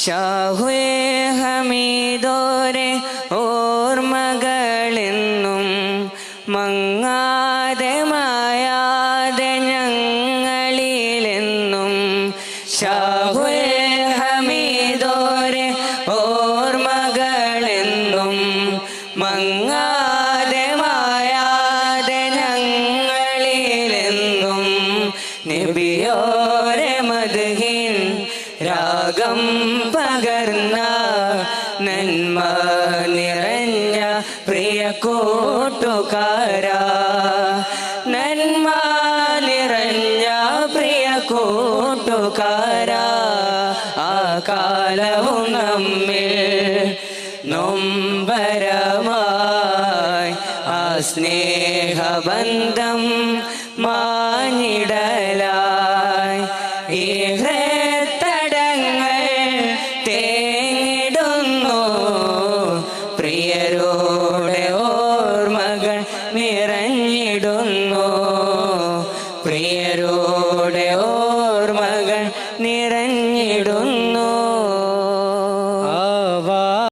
ഷാഹുൽ ഹമീദോരെ ഓർമ്മകളെന്നും മങ്ങാതെ മായാതെ ഞങ്ങളിലെന്നും ഷാഹുൽ ഹമീദോരെ ഓർമ്മകളെന്നും മങ്ങാതെ മായാതെ ഞങ്ങളിലെന്നും നബിയോരെ മധുഹിൻ രാഗം പകർന്ന നന്മ നിറഞ്ഞ പ്രിയ കൂട്ടുകാര. നന്മ നിറഞ്ഞ പ്രിയ കൂട്ടുകാര. ആ കാലവും നമ്മിൽ നൊമ്പരമായി ആ സ്നേഹബന്ധം മാഞ്ഞിടലായി. തേങ്ങിടുന്നു പ്രിയരോടെ ഓർമ്മകൾ നിറഞ്ഞിടുന്നു. പ്രിയരോടെ ഓർമ്മകൾ നിറഞ്ഞിടുന്നു.